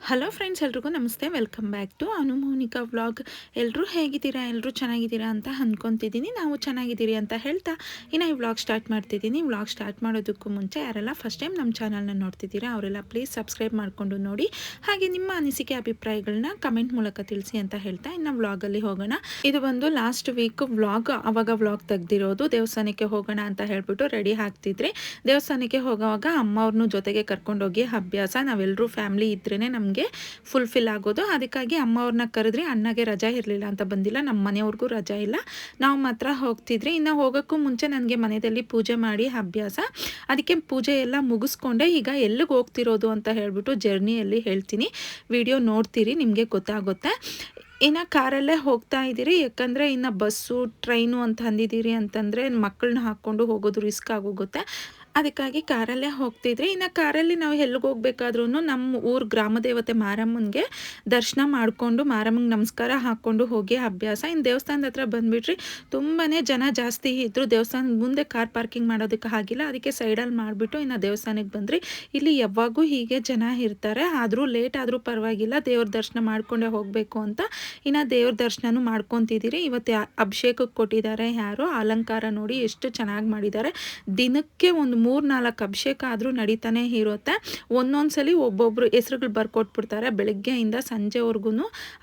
Hello friends ಎಲ್ರಿಗೂ ನಮಸ್ತೆ. Welcome back to ಅನುಮೋನಿಕಾ vlog ಎಲ್ಲರೂ ಹೇಗಿದ್ದೀರಾ? ಎಲ್ಲರೂ ಚೆನ್ನಾಗಿದ್ದೀರಾ ಅಂತ ಅಂದ್ಕೊತಿದ್ದೀನಿ ನಾವು ಚೆನ್ನಾಗಿದ್ದೀರಿ ಅಂತ ಹೇಳ್ತಾ ಇನ್ನು ಈ ವ್ಲಾಗ್ ಸ್ಟಾರ್ಟ್ ಮಾಡ್ತಿದ್ದೀನಿ. ವ್ಲಾಗ್ ಸ್ಟಾರ್ಟ್ ಮಾಡೋದಕ್ಕೂ ಮುಂಚೆ ಯಾರೆಲ್ಲ ಫಸ್ಟ್ ಟೈಮ್ ನಮ್ಮ ಚಾನಲ್ನ ನೋಡ್ತಿದ್ದೀರಾ, ಅವರೆಲ್ಲ ಪ್ಲೀಸ್ ಸಬ್ಸ್ಕ್ರೈಬ್ ಮಾಡಿಕೊಂಡು ನೋಡಿ. ಹಾಗೆ ನಿಮ್ಮ ಅನಿಸಿಕೆ ಅಭಿಪ್ರಾಯಗಳನ್ನ ಕಮೆಂಟ್ ಮೂಲಕ ತಿಳಿಸಿ ಅಂತ ಹೇಳ್ತಾ ಇನ್ನು ವ್ಲಾಗಲ್ಲಿ ಹೋಗೋಣ. ಇದು ಬಂದು ಲಾಸ್ಟ್ ವೀಕ್ ವ್ಲಾಗ್ ಅವಾಗ ವ್ಲಾಗ್ ತೆಗ್ದಿರೋದು. ದೇವಸ್ಥಾನಕ್ಕೆ ಹೋಗೋಣ ಅಂತ ಹೇಳ್ಬಿಟ್ಟು ರೆಡಿ ಆಗ್ತಿದ್ರಿ ದೇವಸ್ಥಾನಕ್ಕೆ ಹೋಗುವಾಗ ಅಮ್ಮವ್ರನ್ನೂ ಜೊತೆಗೆ ಕರ್ಕೊಂಡೋಗಿ ಅಭ್ಯಾಸ. ನಾವೆಲ್ಲರೂ ಫ್ಯಾಮಿಲಿ ಇದ್ರೇ ನಮಗೆ ಫುಲ್ಫಿಲ್ ಆಗೋದು. ಅದಕ್ಕಾಗಿ ಅಮ್ಮವ್ರನ್ನ ಕರೆದ್ರಿ ಅಣ್ಣಗೆ ರಜಾ ಇರಲಿಲ್ಲ ಅಂತ ಬಂದಿಲ್ಲ. ನಮ್ಮ ಮನೆಯವ್ರಿಗೂ ರಜಾ ಇಲ್ಲ. ನಾವು ಮಾತ್ರ ಹೋಗ್ತಿದ್ರಿ. ಇನ್ನು ಹೋಗೋಕ್ಕೂ ಮುಂಚೆ ನನಗೆ ಮನೆಯಲ್ಲಿ ಪೂಜೆ ಮಾಡಿ ಅಭ್ಯಾಸ. ಅದಕ್ಕೆ ಪೂಜೆ ಎಲ್ಲ ಮುಗಿಸ್ಕೊಂಡೆ. ಈಗ ಎಲ್ಲಿಗೆ ಹೋಗ್ತಿರೋದು ಅಂತ ಹೇಳಿಬಿಟ್ಟು ಜರ್ನಿಯಲ್ಲಿ ಹೇಳ್ತೀನಿ. ವಿಡಿಯೋ ನೋಡ್ತೀರಿ, ನಿಮಗೆ ಗೊತ್ತಾಗುತ್ತೆ. ಇನ್ನು ಕಾರಲ್ಲೇ ಹೋಗ್ತಾ ಇದ್ದೀರಿ. ಯಾಕಂದರೆ ಇನ್ನು ಬಸ್ಸು, ಟ್ರೈನು ಅಂತ ಅಂದಿದ್ದೀರಿ ಅಂತಂದರೆ ಮಕ್ಕಳನ್ನ ಹಾಕ್ಕೊಂಡು ಹೋಗೋದು ರಿಸ್ಕ್ ಆಗೋಗುತ್ತೆ. ಅದಕ್ಕಾಗಿ ಕಾರಲ್ಲೇ ಹೋಗ್ತಿದ್ರಿ. ಇನ್ನು ಕಾರಲ್ಲಿ ನಾವು ಎಲ್ಲಿಗೆ ಹೋಗ್ಬೇಕಾದ್ರೂ ನಮ್ಮ ಊರು ಗ್ರಾಮ ದೇವತೆ ಮಾರಮ್ಮನಿಗೆ ದರ್ಶನ ಮಾಡಿಕೊಂಡು ಮಾರಮ್ಮಂಗೆ ನಮಸ್ಕಾರ ಹಾಕ್ಕೊಂಡು ಹೋಗಿ ಅಭ್ಯಾಸ. ಇನ್ನು ದೇವಸ್ಥಾನದ ಹತ್ರ ಬಂದುಬಿಟ್ರಿ ತುಂಬಾ ಜನ ಜಾಸ್ತಿ ಇದ್ದರು ದೇವಸ್ಥಾನದ ಮುಂದೆ ಕಾರ್ ಪಾರ್ಕಿಂಗ್ ಮಾಡೋದಕ್ಕೆ ಆಗಿಲ್ಲ. ಅದಕ್ಕೆ ಸೈಡಲ್ಲಿ ಮಾಡಿಬಿಟ್ಟು ಇನ್ನು ದೇವಸ್ಥಾನಕ್ಕೆ ಬಂದ್ರಿ. ಇಲ್ಲಿ ಯಾವಾಗೂ ಹೀಗೆ ಜನ ಇರ್ತಾರೆ. ಆದರೂ ಲೇಟ್ ಆದರೂ ಪರವಾಗಿಲ್ಲ. ದೇವ್ರ ದರ್ಶನ ಮಾಡ್ಕೊಂಡೇ ಹೋಗಬೇಕು ಅಂತ ಇನ್ನು ದೇವ್ರ ದರ್ಶನನೂ ಮಾಡ್ಕೊತಿದ್ದೀರಿ ಇವತ್ತು ಅಭಿಷೇಕಕ್ಕೆ ಕೊಟ್ಟಿದ್ದಾರೆ ಯಾರು. ಅಲಂಕಾರ ನೋಡಿ ಎಷ್ಟು ಚೆನ್ನಾಗಿ ಮಾಡಿದ್ದಾರೆ ದಿನಕ್ಕೆ ಒಂದು ಮೂರು ನಾಲ್ಕು ಅಭಿಷೇಕ ಆದರೂ ನಡೀತಾನೆ ಇರುತ್ತೆ. ಒಂದೊಂದು ಸಲ ಒಬ್ಬೊಬ್ಬರು ಹೆಸ್ರುಗಳು ಬರ್ಕೊಟ್ಬಿಡ್ತಾರೆ. ಬೆಳಗ್ಗೆಯಿಂದ ಸಂಜೆವರೆಗೂ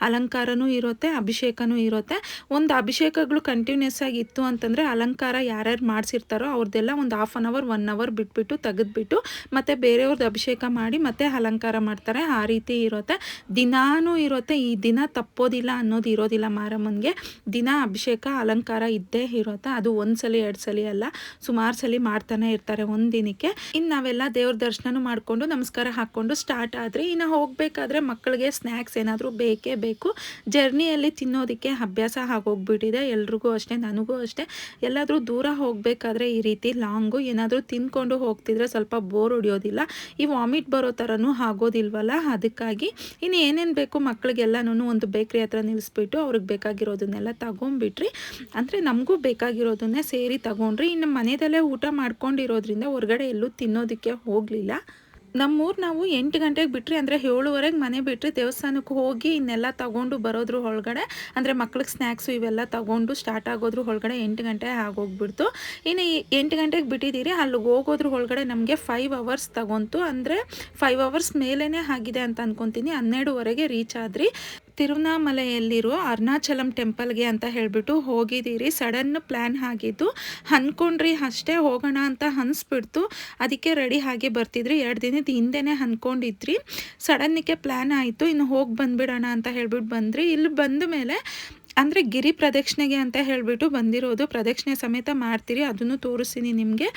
ಅಲಂಕಾರನೂ ಇರುತ್ತೆ, ಅಭಿಷೇಕನೂ ಇರುತ್ತೆ. ಒಂದು ಅಭಿಷೇಕಗಳು ಕಂಟಿನ್ಯೂಸ್ ಆಗಿ ಇತ್ತು ಅಂತಂದರೆ ಅಲಂಕಾರ ಯಾರ್ಯಾರು ಮಾಡಿಸಿರ್ತಾರೋ ಅವ್ರದ್ದೆಲ್ಲ ಒಂದು half an hour one hour ಬಿಟ್ಬಿಟ್ಟು ತೆಗೆದ್ಬಿಟ್ಟು ಮತ್ತು ಬೇರೆಯವ್ರದ್ದು ಅಭಿಷೇಕ ಮಾಡಿ ಮತ್ತೆ ಅಲಂಕಾರ ಮಾಡ್ತಾರೆ. ಆ ರೀತಿ ಇರುತ್ತೆ. ದಿನಾನೂ ಇರುತ್ತೆ. ಈ ದಿನ ತಪ್ಪೋದಿಲ್ಲ ಅನ್ನೋದು ಇರೋದಿಲ್ಲ ಮಾರಮ್ಮನಿಗೆ. ದಿನ ಅಭಿಷೇಕ, ಅಲಂಕಾರ ಇದ್ದೇ ಇರುತ್ತೆ. ಅದು ಒಂದು ಸಲ ಎರಡು ಸಲ ಅಲ್ಲ. ಸುಮಾರು ಸಲ ಮಾಡ್ತಾನೆ ಇರ್ತಾರೆ ಒಂದು ದಿನಕ್ಕೆ ಇನ್ನು ನಾವೆಲ್ಲ ದೇವ್ರ ದರ್ಶನ ಮಾಡಿಕೊಂಡು ನಮಸ್ಕಾರ ಹಾಕ್ಕೊಂಡು ಸ್ಟಾರ್ಟ್ ಆದರೆ ಇನ್ನು ಹೋಗಬೇಕಾದ್ರೆ ಮಕ್ಕಳಿಗೆ ಸ್ನ್ಯಾಕ್ಸ್ ಏನಾದರೂ ಬೇಕೇ ಬೇಕು. ಜರ್ನಿಯಲ್ಲಿ ತಿನ್ನೋದಕ್ಕೆ ಅಭ್ಯಾಸ ಆಗೋಗ್ಬಿಟ್ಟಿದೆ. ಎಲ್ರಿಗೂ ಅಷ್ಟೇ, ನನಗೂ ಅಷ್ಟೇ. ಎಲ್ಲಾದರೂ ದೂರ ಹೋಗಬೇಕಾದ್ರೆ ಈ ರೀತಿ ಲಾಂಗು ಏನಾದರೂ ತಿನ್ಕೊಂಡು ಹೋಗ್ತಿದ್ರೆ ಸ್ವಲ್ಪ ಬೋರ್ ಹೊಡಿಯೋದಿಲ್ಲ. ಈ ವಾಮಿಟ್ ಬರೋ ಥರನೂ ಆಗೋದಿಲ್ವಲ್ಲ? ಅದಕ್ಕಾಗಿ ಇನ್ನು ಏನೇನು ಬೇಕು ಮಕ್ಕಳಿಗೆಲ್ಲನೂ ಒಂದು ಬೇಕ್ರಿ ಹತ್ರ ನಿಲ್ಲಿಸ್ಬಿಟ್ಟು ಅವ್ರಿಗೆ ಬೇಕಾಗಿರೋದನ್ನೆಲ್ಲ ತಗೊಂಬಿಟ್ರಿ ಅಂದರೆ ನಮಗೂ ಬೇಕಾಗಿರೋದನ್ನೇ ಸೇರಿ ತಗೊಂಡ್ರಿ. ಇನ್ನು ಮನೆಯಲ್ಲೇ ಊಟ ಮಾಡ್ಕೊಂಡಿರೋದ್ರಿಂದ ಹೊರಗಡೆ ಎಲ್ಲೂ ತಿನ್ನೋದಕ್ಕೆ ಹೋಗಲಿಲ್ಲ. ನಮ್ಮೂರು ನಾವು ಎಂಟು ಗಂಟೆಗೆ ಬಿಟ್ರಿ, ಅಂದರೆ ಏಳುವರೆಗೆ ಮನೆ ಬಿಟ್ಟರೆ ದೇವಸ್ಥಾನಕ್ಕೆ ಹೋಗಿ ಇನ್ನೆಲ್ಲ ತಗೊಂಡು ಬರೋದ್ರ ಒಳಗಡೆ ಅಂದರೆ ಮಕ್ಳಿಗೆ ಸ್ನ್ಯಾಕ್ಸು ಇವೆಲ್ಲ ತಗೊಂಡು ಸ್ಟಾರ್ಟ್ ಆಗೋದ್ರು ಒಳಗಡೆ ಎಂಟು ಗಂಟೆ ಆಗೋಗ್ಬಿಡ್ತು. ಇನ್ನು ಎಂಟು ಗಂಟೆಗೆ ಬಿಟ್ಟಿದ್ದೀರಿ ಅಲ್ಲಿಗೆ ಹೋಗೋದ್ರ ಒಳಗಡೆ ನಮಗೆ ಫೈವ್ ಅವರ್ಸ್ ತಗೊಂತು. ಅಂದರೆ ಫೈವ್ ಅವರ್ಸ್ ಮೇಲೇ ಆಗಿದೆ ಅಂತ ಅಂದ್ಕೊತೀನಿ ಹನ್ನೆರಡುವರೆಗೆ ರೀಚ್ ಆದ್ರಿ ತಿರುವನಾಮಲೆಯಲ್ಲಿರುವ ಅರುಣಾಚಲಂ ಟೆಂಪಲ್ಗೆ ಅಂತ ಹೇಳಿಬಿಟ್ಟು ಹೋಗಿದ್ದೀರಿ. ಸಡನ್ ಪ್ಲ್ಯಾನ್ ಆಗಿದ್ದು ಅಂದ್ಕೊಂಡ್ರಿ ಅಷ್ಟೇ, ಹೋಗೋಣ ಅಂತ ಅನಿಸ್ಬಿಡ್ತು. ಅದಕ್ಕೆ ರೆಡಿ ಆಗಿ ಬರ್ತಿದ್ರಿ. ಎರಡು ದಿನದ ಹಿಂದೆನೇ ಅಂದ್ಕೊಂಡಿದ್ರಿ ಸಡನ್ನಿಗೆ ಪ್ಲ್ಯಾನ್ ಆಯಿತು, ಇನ್ನು ಹೋಗಿ ಬಂದುಬಿಡೋಣ ಅಂತ ಹೇಳ್ಬಿಟ್ಟು ಬಂದ್ರಿ. ಇಲ್ಲಿ ಬಂದ ಮೇಲೆ ಅಂದರೆ ಗಿರಿ ಪ್ರದಕ್ಷಿಣೆಗೆ ಅಂತ ಹೇಳಿಬಿಟ್ಟು ಬಂದಿರೋದು. ಪ್ರದಕ್ಷಿಣೆ ಸಮೇತ ಮಾಡ್ತೀರಿ, ಅದನ್ನು ತೋರಿಸ್ತೀನಿ ನಿಮಗೆ.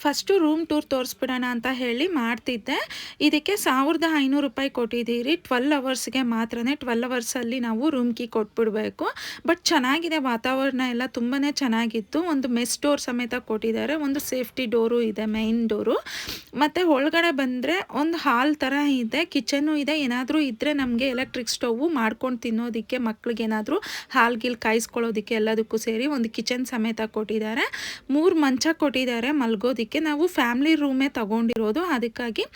ಫಸ್ಟು ರೂಮ್ ಟೂರ್ ತೋರಿಸ್ಬಿಡೋಣ ಅಂತ ಹೇಳಿ ಮಾಡ್ತಿದ್ದೆ. ಇದಕ್ಕೆ ಸಾವಿರದ ಐನೂರು ರೂಪಾಯಿ ಕೊಟ್ಟಿದ್ದೀರಿ. ಟ್ವೆಲ್ ಅವರ್ಸ್ಗೆ ಮಾತ್ರನೇ ಟ್ವೆಲ್ ಅವರ್ಸಲ್ಲಿ ನಾವು ರೂಮ್ ಕೀ ಕೊಟ್ಬಿಡಬೇಕು. ಬಟ್ ಚೆನ್ನಾಗಿದೆ ವಾತಾವರಣ ಎಲ್ಲ ತುಂಬಾ ಚೆನ್ನಾಗಿತ್ತು. ಒಂದು ಮೆಸ್ ಡೋರ್ ಸಮೇತ ಕೊಟ್ಟಿದ್ದಾರೆ. ಒಂದು ಸೇಫ್ಟಿ ಡೋರು ಇದೆ, ಮೈನ್ ಡೋರು. ಮತ್ತು ಒಳಗಡೆ ಬಂದರೆ ಒಂದು ಹಾಲ್ ಥರ ಇದೆ ಕಿಚನ್ನು ಇದೆ. ಏನಾದರೂ ಇದ್ದರೆ ನಮಗೆ ಎಲೆಕ್ಟ್ರಿಕ್ ಸ್ಟೌವು ಮಾಡ್ಕೊಂಡು ತಿನ್ನೋದಕ್ಕೆ ಮಕ್ಳಿಗೆ ಏನಾದರೂ ಹಾಲ್ ಗಿಲ್ ಕಾಯಿಸ್ಕೊಳ್ಳೋದಕ್ಕೆ ಎಲ್ಲದಕ್ಕೂ ಸೇರಿ ಒಂದು ಕಿಚನ್ ಸಮೇತ ಕೊಟ್ಟಿದ್ದಾರೆ. ಮೂರು ಮಂಚ ಕೊಟ್ಟಿದ್ದಾರೆ ಮಲ್ಗೋದಕ್ಕೆ. ನಾವು ಫ್ಯಾಮಿಲಿ ರೂಮೇ ತಗೊಂಡಿರೋದು. ಅದಕ್ಕಾಗಿ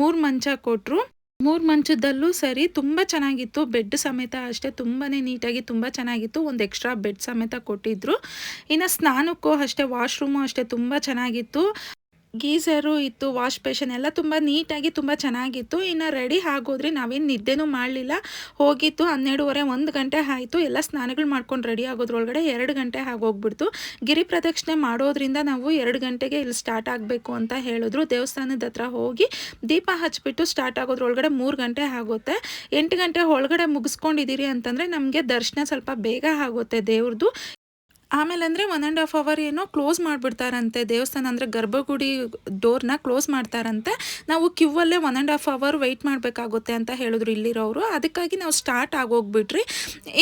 ಮೂರು ಮಂಚ ಕೊಟ್ಟರು ಮೂರು ಮಂಚದಲ್ಲೂ ಸರಿ ತುಂಬ ಚೆನ್ನಾಗಿತ್ತು. ಬೆಡ್ ಸಮೇತ ಅಷ್ಟೇ ತುಂಬಾ ನೀಟಾಗಿ ತುಂಬ ಚೆನ್ನಾಗಿತ್ತು. ಒಂದು ಎಕ್ಸ್ಟ್ರಾ ಬೆಡ್ ಸಮೇತ ಕೊಟ್ಟಿದ್ರು. ಇನ್ನು ಸ್ನಾನಕ್ಕೂ ಅಷ್ಟೇ ವಾಶ್ರೂಮು ಅಷ್ಟೇ ತುಂಬ ಚೆನ್ನಾಗಿತ್ತು. ಗೀಸರು ಇತ್ತು ವಾಶ್ ಬೇಷನ್ ಎಲ್ಲ ತುಂಬ ನೀಟಾಗಿ ತುಂಬ ಚೆನ್ನಾಗಿತ್ತು. ಇನ್ನು ರೆಡಿ ಆಗೋದ್ರೆ ನಾವೇನು ನಿದ್ದೆನೂ ಮಾಡಲಿಲ್ಲ. ಹೋಗಿತ್ತು, ಹನ್ನೆರಡುವರೆ ಒಂದು ಗಂಟೆ ಆಯಿತು. ಎಲ್ಲ ಸ್ನಾನಗಳು ಮಾಡ್ಕೊಂಡು ರೆಡಿ ಆಗೋದ್ರೊಳಗಡೆ ಎರಡು ಗಂಟೆ ಆಗೋಗ್ಬಿಡ್ತು. ಗಿರಿ ಪ್ರದಕ್ಷಿಣೆ ಮಾಡೋದ್ರಿಂದ ನಾವು ಎರಡು ಗಂಟೆಗೆ ಇಲ್ಲಿ ಸ್ಟಾರ್ಟ್ ಆಗಬೇಕು ಅಂತ ಹೇಳಿದ್ರು. ದೇವಸ್ಥಾನದ ಹತ್ರ ಹೋಗಿ ದೀಪ ಹಚ್ಚಿಬಿಟ್ಟು ಸ್ಟಾರ್ಟ್ ಆಗೋದ್ರೊಳಗಡೆ ಮೂರು ಗಂಟೆ ಆಗುತ್ತೆ. ಎಂಟು ಗಂಟೆ ಒಳಗಡೆ ಮುಗಿಸ್ಕೊಂಡಿದ್ದೀರಿ ಅಂತಂದರೆ ನಮಗೆ ದರ್ಶನ ಸ್ವಲ್ಪ ಬೇಗ ಆಗುತ್ತೆ ದೇವ್ರದ್ದು ಆಮೇಲೆ ಅಂದರೆ ಒನ್ ಆ್ಯಂಡ್ ಹಾಫ್ ಅವರ್ ಏನೋ ಕ್ಲೋಸ್ ಮಾಡಿಬಿಡ್ತಾರಂತೆ. ದೇವಸ್ಥಾನ ಅಂದರೆ ಗರ್ಭಗುಡಿ ಡೋರ್ನ ಕ್ಲೋಸ್ ಮಾಡ್ತಾರಂತೆ. ನಾವು ಕ್ಯೂವಲ್ಲೇ one and half hour wait ಮಾಡಬೇಕಾಗುತ್ತೆ ಅಂತ ಹೇಳಿದ್ರು ಇಲ್ಲಿರೋರು ಅದಕ್ಕಾಗಿ ನಾವು ಸ್ಟಾರ್ಟ್ ಆಗೋಗ್ಬಿಟ್ರಿ.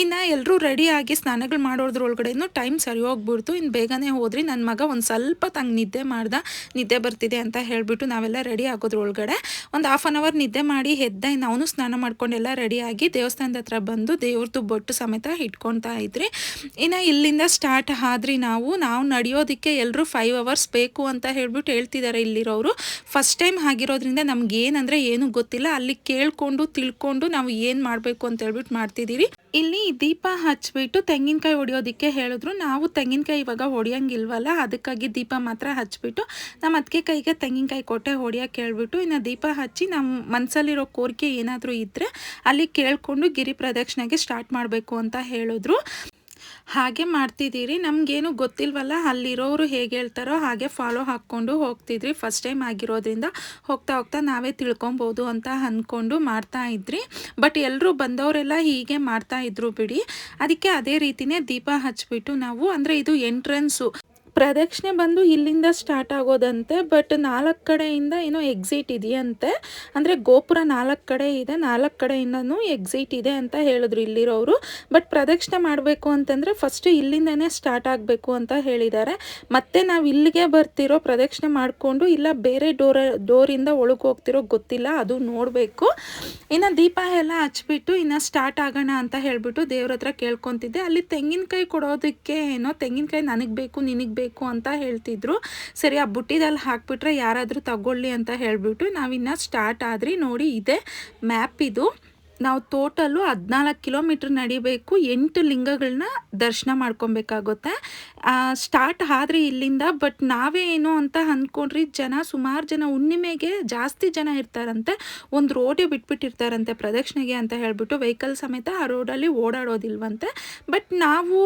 ಇನ್ನು ಎಲ್ಲರೂ ರೆಡಿಯಾಗಿ ಸ್ನಾನಗಳು ಮಾಡೋದ್ರೊಳಗಡೆನೂ ಟೈಮ್ ಸರಿ ಹೋಗ್ಬಿಡ್ತು. ಇನ್ನು ಬೇಗನೆ ಹೋದ್ರಿ. ನನ್ನ ಮಗ ಒಂದು ಸ್ವಲ್ಪ ತಂಗೆ ನಿದ್ದೆ ಮಾಡ್ದ, ನಿದ್ದೆ ಬರ್ತಿದೆ ಅಂತ ಹೇಳಿಬಿಟ್ಟು ನಾವೆಲ್ಲ ರೆಡಿ ಆಗೋದ್ರೊಳಗಡೆ. ಒಂದು ಹಾಫ್ ಆನ್ ಅವರ್ ನಿದ್ದೆ ಮಾಡಿ ಎದ್ದ ಇನ್ನು ಸ್ನಾನ ಮಾಡ್ಕೊಂಡೆಲ್ಲ ರೆಡಿಯಾಗಿ ದೇವಸ್ಥಾನದ ಹತ್ರ ಬಂದು ದೇವ್ರದ್ದು ಬೊಟ್ಟು ಸಮೇತ ಇಟ್ಕೊತಾ ಇದ್ರಿ. ಇನ್ನು ಇಲ್ಲಿಂದ ಸ್ಟಾರ್ಟ್ ಸ್ಟಾರ್ಟ್ ಆದ್ರಿ ನಾವು ನಾವು ನಡೆಯೋದಕ್ಕೆ ಎಲ್ಲರೂ ಫೈವ್ ಅವರ್ಸ್ ಬೇಕು ಅಂತ ಹೇಳ್ಬಿಟ್ಟು ಹೇಳ್ತಿದ್ದಾರೆ ಇಲ್ಲಿರೋರು ಫಸ್ಟ್ ಟೈಮ್ ಆಗಿರೋದ್ರಿಂದ ನಮ್ಗೆ ಏನಂದರೆ ಏನೂ ಗೊತ್ತಿಲ್ಲ. ಅಲ್ಲಿ ಕೇಳ್ಕೊಂಡು, ತಿಳ್ಕೊಂಡು ನಾವು ಏನು ಮಾಡಬೇಕು ಅಂತ ಹೇಳ್ಬಿಟ್ಟು ಮಾಡ್ತಿದ್ದೀರಿ ಇಲ್ಲಿ ದೀಪ ಹಚ್ಬಿಟ್ಟು ತೆಂಗಿನಕಾಯಿ ಹೊಡಿಯೋದಕ್ಕೆ ಹೇಳಿದ್ರು. ನಾವು ತೆಂಗಿನಕಾಯಿ ಇವಾಗ ಹೊಡಿಯಂಗಿಲ್ವಲ್ಲ ಅದಕ್ಕಾಗಿ ದೀಪ ಮಾತ್ರ ಹಚ್ಬಿಟ್ಟು ನಮ್ಮ ಅದಕ್ಕೆ ಕೈಗೆ ತೆಂಗಿನಕಾಯಿ ಕೊಟ್ಟೆ ಹೊಡಿಯೋಕೆ ಹೇಳ್ಬಿಟ್ಟು ಇನ್ನು ದೀಪ ಹಚ್ಚಿ ನಮ್ಮ ಮನಸ್ಸಲ್ಲಿರೋ ಕೋರಿಕೆ ಏನಾದರೂ ಇದ್ದರೆ ಅಲ್ಲಿ ಕೇಳಿಕೊಂಡು ಗಿರಿ ಪ್ರದಕ್ಷಿಣೆಗೆ ಸ್ಟಾರ್ಟ್ ಮಾಡಬೇಕು ಅಂತ ಹೇಳಿದ್ರು. ಹಾಗೆ ಮಾಡ್ತಿದ್ದೀರಿ. ನಮಗೇನು ಗೊತ್ತಿಲ್ವಲ್ಲ, ಅಲ್ಲಿರೋರು ಹೇಗೆ ಹೇಳ್ತಾರೋ ಹಾಗೆ ಫಾಲೋ ಹಾಕ್ಕೊಂಡು ಹೋಗ್ತಿದ್ರಿ. ಫಸ್ಟ್ ಟೈಮ್ ಆಗಿರೋದ್ರಿಂದ ಹೋಗ್ತಾ ಹೋಗ್ತಾ ನಾವೇ ತಿಳ್ಕೊಬೋದು ಅಂತ ಅಂದ್ಕೊಂಡು ಮಾಡ್ತಾ ಇದ್ರಿ. ಬಟ್ ಎಲ್ಲರೂ ಬಂದವರೆಲ್ಲ ಹೀಗೆ ಮಾಡ್ತಾ ಇದ್ರು ಬಿಡಿ. ಅದಕ್ಕೆ ಅದೇ ರೀತಿನೇ ದೀಪ ಹಚ್ಬಿಟ್ಟು ನಾವು, ಅಂದರೆ ಇದು ಎಂಟ್ರೆನ್ಸು ಪ್ರದಕ್ಷಿಣೆ ಬಂದು ಇಲ್ಲಿಂದ ಸ್ಟಾರ್ಟ್ ಆಗೋದಂತೆ ಬಟ್ ನಾಲ್ಕು ಕಡೆಯಿಂದ ಏನೋ ಎಕ್ಸಿಟ್ ಇದೆಯಂತೆ. ಅಂದರೆ ಗೋಪುರ ನಾಲ್ಕು ಕಡೆ ಇದೆ, ನಾಲ್ಕು ಕಡೆಯಿಂದನೂ ಎಕ್ಸಿಟ್ ಇದೆ ಅಂತ ಹೇಳಿದ್ರು ಇಲ್ಲಿರೋರು ಬಟ್ ಪ್ರದಕ್ಷಿಣೆ ಮಾಡಬೇಕು ಅಂತಂದರೆ ಫಸ್ಟು ಇಲ್ಲಿಂದನೇ ಸ್ಟಾರ್ಟ್ ಆಗಬೇಕು ಅಂತ ಹೇಳಿದ್ದಾರೆ. ಮತ್ತೆ ನಾವು ಇಲ್ಲಿಗೆ ಬರ್ತಿರೋ ಪ್ರದಕ್ಷಿಣೆ ಮಾಡಿಕೊಂಡು ಇಲ್ಲ ಬೇರೆ ಡೋರ, ಡೋರಿಂದ ಒಳಗೆ ಹೋಗ್ತಿರೋ ಗೊತ್ತಿಲ್ಲ, ಅದು ನೋಡಬೇಕು. ಇನ್ನು ದೀಪ ಎಲ್ಲ ಹಚ್ಬಿಟ್ಟು ಇನ್ನು ಸ್ಟಾರ್ಟ್ ಆಗೋಣ ಅಂತ ಹೇಳಿಬಿಟ್ಟು ದೇವ್ರ ಹತ್ರ ಕೇಳ್ಕೊತಿದ್ದೆ. ಅಲ್ಲಿ ತೆಂಗಿನಕಾಯಿ ಕೊಡೋದಕ್ಕೆ ಏನೋ ತೆಂಗಿನಕಾಯಿ ನನಗೆ ಬೇಕು, ನಿನಗೆ ಅಂತ ಹೇಳ್ತಿದ್ರು. ಸರಿ, ಆ ಬುಟ್ಟಿದಲ್ಲಿ ಹಾಕ್ಬಿಟ್ರೆ ಯಾರಾದರೂ ತಗೊಳ್ಳಿ ಅಂತ ಹೇಳಿಬಿಟ್ಟು ನಾವಿನ್ನು ಸ್ಟಾರ್ಟ್ ಆದ್ರಿ. ನೋಡಿ, ಇದೆ ಮ್ಯಾಪ್ ಇದು. ನಾವು ಟೋಟಲು ಹದಿನಾಲ್ಕು ಕಿಲೋಮೀಟ್ರ್ ನಡಿಬೇಕು, ಎಂಟು ಲಿಂಗಗಳನ್ನ ದರ್ಶನ ಮಾಡ್ಕೊಬೇಕಾಗುತ್ತೆ. ಸ್ಟಾರ್ಟ್ ಆದರೆ ಇಲ್ಲಿಂದ ಬಟ್ ನಾವೇ ಏನು ಅಂತ ಅಂದ್ಕೊಂಡ್ರಿ ಜನ ಸುಮಾರು ಜನ ಹುಣ್ಣಿಮೆಗೆ ಜಾಸ್ತಿ ಜನ ಇರ್ತಾರಂತೆ, ಒಂದು ರೋಡೇ ಬಿಟ್ಬಿಟ್ಟಿರ್ತಾರಂತೆ ಪ್ರದಕ್ಷಿಣೆಗೆ ಅಂತ ಹೇಳಿಬಿಟ್ಟು ವೆಹಿಕಲ್ ಸಮೇತ ಆ ರೋಡಲ್ಲಿ ಓಡಾಡೋದಿಲ್ವಂತೆ. ಬಟ್ ನಾವು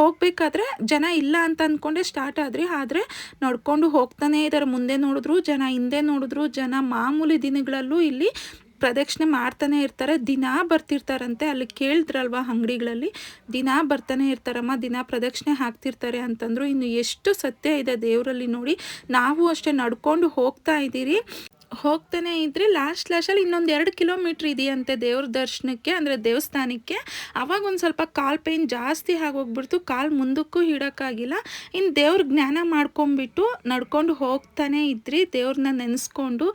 ಹೋಗಬೇಕಾದ್ರೆ ಜನ ಇಲ್ಲ ಅಂತ ಅಂದ್ಕೊಂಡೆ ಸ್ಟಾರ್ಟ್ ಆದ್ರಿ, ಆದರೆ ನಡ್ಕೊಂಡು ಹೋಗ್ತಾನೆ ಇದ್ದಾರೆ ಮುಂದೆ ನೋಡಿದ್ರು ಜನ, ಹಿಂದೆ ನೋಡಿದ್ರು ಜನ, ಮಾಮೂಲಿ ದಿನಗಳಲ್ಲೂ ಇಲ್ಲಿ ಪ್ರದಕ್ಷಿಣೆ ಮಾಡ್ತಾನೆ ಇರ್ತಾರೆ, ದಿನಾ ಬರ್ತಿರ್ತಾರಂತೆ. ಅಲ್ಲಿ ಕೇಳಿದ್ರಲ್ವ ಅಂಗಡಿಗಳಲ್ಲಿ, ದಿನಾ ಬರ್ತಾನೆ ಇರ್ತಾರಮ್ಮ, ದಿನಾ ಪ್ರದಕ್ಷಿಣೆ ಹಾಕ್ತಿರ್ತಾರೆ ಅಂತಂದ್ರು. ಇನ್ನು ಎಷ್ಟು ಸತ್ಯ ಇದೆ ದೇವರಲ್ಲಿ ನೋಡಿ, ನಾವು ಅಷ್ಟೇ ನಡ್ಕೊಂಡು ಹೋಗ್ತಾ ಇದ್ದೀರಿ. ಹೋಗ್ತಾನೆ ಇದ್ರೆ ಲಾಸ್ಟ್ ಲಾಸ್ಟಲ್ಲಿ ಇನ್ನೊಂದು ಎರಡು ಕಿಲೋಮೀಟ್ರ್ ಇದೆಯಂತೆ ದೇವ್ರ ದರ್ಶನಕ್ಕೆ, ಅಂದರೆ ದೇವಸ್ಥಾನಕ್ಕೆ. ಅವಾಗ ಒಂದು ಸ್ವಲ್ಪ ಕಾಲು ಪೈನ್ ಜಾಸ್ತಿ ಆಗೋಗ್ಬಿಡ್ತು, ಕಾಲು ಮುಂದಕ್ಕೂ ಇಡೋಕ್ಕಾಗಿಲ್ಲ ಇನ್ನು ದೇವ್ರ ಜ್ಞಾನ ಮಾಡ್ಕೊಂಬಿಟ್ಟು ನಡ್ಕೊಂಡು ಹೋಗ್ತಾನೆ ಇದ್ರಿ ದೇವ್ರನ್ನ ನೆನೆಸ್ಕೊಂಡು.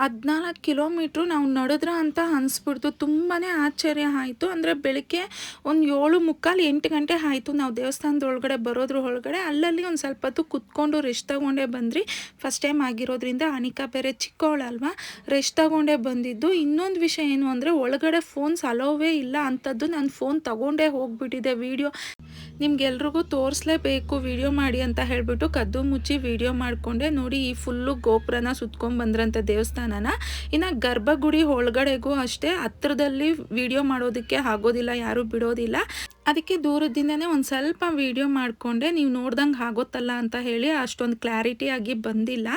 ಹದಿನಾಲ್ಕು ಕಿಲೋಮೀಟ್ರು ನಾವು ನಡೆದ್ರ ಅಂತ ಅನಿಸ್ಬಿಡ್ತು. ತುಂಬಾ ಆಶ್ಚರ್ಯ ಆಯಿತು. ಅಂದರೆ ಬೆಳಗ್ಗೆ ಒಂದು ಏಳು ಮುಕ್ಕಾಲು ಎಂಟು ಗಂಟೆ ಆಯಿತು ನಾವು ದೇವಸ್ಥಾನದ ಒಳಗಡೆ ಬರೋದ್ರ ಒಳಗಡೆ. ಅಲ್ಲಲ್ಲಿ ಒಂದು ಸ್ವಲ್ಪ ಹೊತ್ತು ಕುತ್ಕೊಂಡು ರೆಸ್ಟ್ ತಗೊಂಡೇ ಬಂದ್ರಿ ಫಸ್ಟ್ ಟೈಮ್ ಆಗಿರೋದ್ರಿಂದ ಅನಿಕಾ ಬೇರೆ ಚಿಕ್ಕವಳಲ್ವಾ ರೆಸ್ಟ್ ತಗೊಂಡೇ ಬಂದಿದ್ದು. ಇನ್ನೊಂದು ವಿಷಯ ಏನು ಅಂದರೆ ಒಳಗಡೆ ಫೋನ್ಸ್ ಅಲೋವೇ ಇಲ್ಲ ಅಂಥದ್ದು ನಾನು ಫೋನ್ ತಗೊಂಡೇ ಹೋಗ್ಬಿಟ್ಟಿದೆ ವೀಡಿಯೋ ನಿಮ್ಗೆಲ್ರಿಗೂ ತೋರಿಸ್ಲೇಬೇಕು, ವಿಡಿಯೋ ಮಾಡಿ ಅಂತ ಹೇಳಿಬಿಟ್ಟು ಕದ್ದು ಮುಚ್ಚಿ ವಿಡಿಯೋ ಮಾಡಿಕೊಂಡೆ. ನೋಡಿ, ಈ ಫುಲ್ಲು ಗೋಪುರನ ಸುತ್ಕೊಂಡು ಬಂದ್ರಂಥ ದೇವಸ್ಥಾನನ. ಇನ್ನು ಗರ್ಭಗುಡಿ ಒಳಗಡೆಗೂ ಅಷ್ಟೇ, ಹತ್ರದಲ್ಲಿ ವಿಡಿಯೋ ಮಾಡೋದಕ್ಕೆ ಆಗೋದಿಲ್ಲ, ಯಾರೂ ಬಿಡೋದಿಲ್ಲ. ಅದಕ್ಕೆ ದೂರದಿಂದನೇ ಒಂದು ಸ್ವಲ್ಪ ವಿಡಿಯೋ ಮಾಡಿಕೊಂಡೆ ನೀವು ನೋಡ್ದಂಗೆ ಆಗೋತ್ತಲ್ಲ ಅಂತ ಹೇಳಿ ಅಷ್ಟೊಂದು ಕ್ಲಾರಿಟಿ ಆಗಿ ಬಂದಿಲ್ಲ.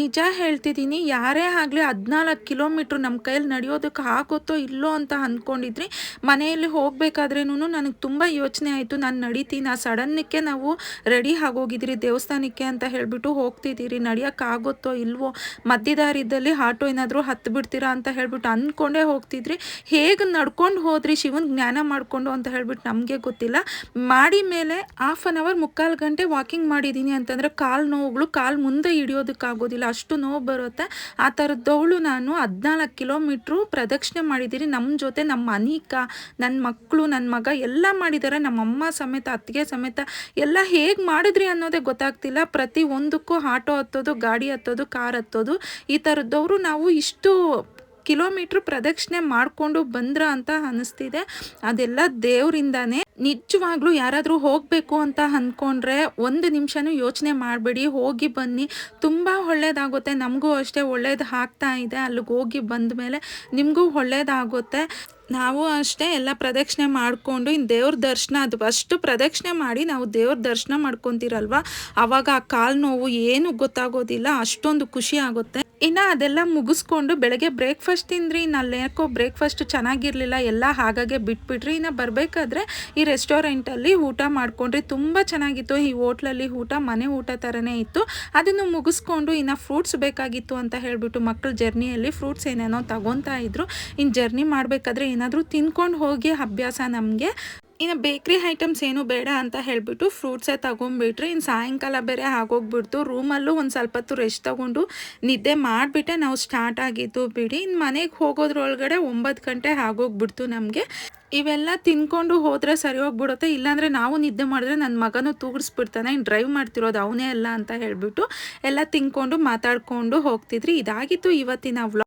ನಿಜ ಹೇಳ್ತಿದ್ದೀನಿ, ಯಾರೇ ಆಗಲಿ ಹದಿನಾಲ್ಕು ಕಿಲೋಮೀಟ್ರ್ ನಮ್ಮ ಕೈಯಲ್ಲಿ ನಡೆಯೋದಕ್ಕೆ ಆಗುತ್ತೋ ಇಲ್ಲೋ ಅಂತ ಅಂದ್ಕೊಂಡಿದ್ರಿ ಮನೆಯಲ್ಲಿ ಹೋಗಬೇಕಾದ್ರೇನು ನನಗೆ ತುಂಬ ಯೋಚನೆ ಆಯಿತು, ನಾನು ನಡೀತೀನಿ, ಆ ಸಡನ್ನಕ್ಕೆ ನಾವು ರೆಡಿ ಆಗೋಗಿದ್ರಿ ದೇವಸ್ಥಾನಕ್ಕೆ ಅಂತ ಹೇಳಿಬಿಟ್ಟು ಹೋಗ್ತಿದ್ದೀರಿ ನಡೆಯೋಕ್ಕಾಗುತ್ತೋ ಇಲ್ವೋ ಮಧ್ಯದಾರಿದ್ದಲ್ಲಿ ಆಟೋ ಏನಾದರೂ ಹತ್ತು ಬಿಡ್ತೀರಾ ಅಂತ ಹೇಳಿಬಿಟ್ಟು ಅಂದ್ಕೊಂಡೇ ಹೋಗ್ತಿದ್ರಿ, ಹೇಗೆ ನಡ್ಕೊಂಡು ಹೋದ್ರಿ ಶಿವನ ಜ್ಞಾನ ಮಾಡಿಕೊಂಡು ಅಂತ ಹೇಳ್ಬಿಟ್ಟು ನಮಗೆ ಗೊತ್ತಿಲ್ಲ. ಮಾಡಿ ಮೇಲೆ ಹಾಫ್ ಆನ್ ಅವರ್ ಮುಕ್ಕಾಲು ಗಂಟೆ ವಾಕಿಂಗ್ ಮಾಡಿದ್ದೀನಿ ಅಂತಂದರೆ ಕಾಲು ನೋವುಗಳು ಕಾಲು ಮುಂದೆ ಹಿಡಿಯೋದಕ್ಕಾಗೋದಿಲ್ಲ. ಅಷ್ಟು ನೋವು ಬರುತ್ತೆ. ಆ ಥರದ್ದವಳು ನಾನು ಹದಿನಾಲ್ಕು ಕಿಲೋಮೀಟ್ರು ಪ್ರದಕ್ಷಿಣೆ ಮಾಡಿದ್ದೀನಿ ನಮ್ಮ ಜೊತೆ ನಮ್ಮ ಅನೀಕ ನನ್ನ ಮಕ್ಕಳು ನನ್ನ ಮಗ ಎಲ್ಲ ಮಾಡಿದ್ದಾರೆ ನಮ್ಮ ಅಮ್ಮ ಸಮೇತ, ಅತ್ತಿಗೆ ಸಮೇತ ಎಲ್ಲ ಹೇಗೆ ಮಾಡಿದ್ರಿ ಅನ್ನೋದೇ ಗೊತ್ತಾಗ್ತಿಲ್ಲ. ಪ್ರತಿ ಒಂದಕ್ಕೂ ಆಟೋ ಹತ್ತೋದು, ಗಾಡಿ ಹತ್ತೋದು, ಕಾರ್ ಹತ್ತೋದು ಈ ಥರದ್ದವರು ನಾವು ಇಷ್ಟು ಕಿಲೋಮೀಟ್ರ್ ಪ್ರದಕ್ಷಿಣೆ ಮಾಡಿಕೊಂಡು ಬಂದ್ರ ಅಂತ ಅನಿಸ್ತಿದೆ. ಅದೆಲ್ಲ ದೇವರಿಂದಾನೇ. ನಿಜವಾಗ್ಲೂ ಯಾರಾದರೂ ಹೋಗಬೇಕು ಅಂತ ಅಂದ್ಕೊಂಡ್ರೆ ಒಂದು ನಿಮಿಷನೂ ಯೋಚನೆ ಮಾಡಬೇಡಿ. ಹೋಗಿ ಬನ್ನಿ. ತುಂಬ ಒಳ್ಳೇದಾಗುತ್ತೆ. ನಮಗೂ ಅಷ್ಟೇ ಒಳ್ಳೇದು ಆಗ್ತಾ ಇದೆ. ಅಲ್ಲಿಗೆ ಹೋಗಿ ಬಂದ ಮೇಲೆ ನಿಮಗೂ ಒಳ್ಳೇದಾಗುತ್ತೆ. ನಾವು ಅಷ್ಟೇ ಎಲ್ಲ ಪ್ರದಕ್ಷಿಣೆ ಮಾಡಿಕೊಂಡು ಇನ್ನು ದೇವ್ರ ದರ್ಶನ ಅದು ಅಷ್ಟು ಪ್ರದಕ್ಷಿಣೆ ಮಾಡಿ ನಾವು ದೇವ್ರ ದರ್ಶನ ಮಾಡ್ಕೊತೀರಲ್ವ? ಅವಾಗ ಆ ಕಾಲು ನೋವು ಏನು ಗೊತ್ತಾಗೋದಿಲ್ಲ, ಅಷ್ಟೊಂದು ಖುಷಿ ಆಗುತ್ತೆ. ಇನ್ನು ಅದೆಲ್ಲ ಮುಗಿಸ್ಕೊಂಡು ಬೆಳಗ್ಗೆ ಬ್ರೇಕ್ಫಾಸ್ಟ್ ತಿಂದ್ರಿ ಅಲ್ಲಿ ಯಾಕೋ ಬ್ರೇಕ್ಫಾಸ್ಟ್ ಚೆನ್ನಾಗಿರಲಿಲ್ಲ, ಎಲ್ಲ ಹಾಗಾಗೆ ಬಿಟ್ಬಿಟ್ರಿ. ಇನ್ನು ಬರಬೇಕಾದ್ರೆ ಈ ರೆಸ್ಟೋರೆಂಟಲ್ಲಿ ಊಟ ಮಾಡ್ಕೊಂಡ್ರಿ. ತುಂಬ ಚೆನ್ನಾಗಿತ್ತು. ಈ ಹೋಟ್ಲಲ್ಲಿ ಊಟ, ಮನೆ ಊಟ ಥರನೇ ಇತ್ತು. ಅದನ್ನು ಮುಗಿಸ್ಕೊಂಡು ಇನ್ನು ಫ್ರೂಟ್ಸ್ ಬೇಕಾಗಿತ್ತು ಅಂತ ಹೇಳಿಬಿಟ್ಟು ಮಕ್ಕಳು ಜರ್ನಿಯಲ್ಲಿ ಫ್ರೂಟ್ಸ್ ಏನೇನೋ ತಗೊತಾ ಇದ್ರು. ಇನ್ನು ಜರ್ನಿ ಮಾಡಬೇಕಾದ್ರೆ ಏನಾದರೂ ತಿನ್ಕೊಂಡು ಹೋಗಿ ಅಭ್ಯಾಸ ನಮಗೆ. ಇನ್ನು ಬೇಕ್ರಿ ಐಟಮ್ಸ್ ಏನು ಬೇಡ ಅಂತ ಹೇಳಿಬಿಟ್ಟು ಫ್ರೂಟ್ಸೇ ತೊಗೊಂಡ್ಬಿಟ್ರೆ ಇನ್ನು ಸಾಯಂಕಾಲ ಬೇರೆ ಆಗೋಗ್ಬಿಡ್ತು. ರೂಮಲ್ಲೂ ಒಂದು ಸ್ವಲ್ಪ ಹೊತ್ತು ರೆಸ್ಟ್ ತಗೊಂಡು ನಿದ್ದೆ ಮಾಡಿಬಿಟ್ಟೆ. ನಾವು ಸ್ಟಾರ್ಟ್ ಆಗಿದ್ದು ಬಿಡಿ. ಇನ್ನು ಮನೆಗೆ ಹೋಗೋದ್ರೊಳಗಡೆ ಒಂಬತ್ತು ಗಂಟೆ ಆಗೋಗ್ಬಿಡ್ತು ನಮಗೆ. ಇವೆಲ್ಲ ತಿನ್ಕೊಂಡು ಹೋದರೆ ಸರಿ ಹೋಗ್ಬಿಡುತ್ತೆ. ಇಲ್ಲಾಂದರೆ ನಾವು ನಿದ್ದೆ ಮಾಡಿದ್ರೆ ನನ್ನ ಮಗನೂ ತೂಗಿಸ್ಬಿಡ್ತಾನೆ. ಇನ್ನು ಡ್ರೈವ್ ಮಾಡ್ತಿರೋದು ಅವನೇ ಅಲ್ಲ ಅಂತ ಹೇಳಿಬಿಟ್ಟು ಎಲ್ಲ ತಿನ್ಕೊಂಡು ಮಾತಾಡಿಕೊಂಡು ಹೋಗ್ತಿದ್ರಿ. ಇದಾಗಿತ್ತು ಇವತ್ತಿನ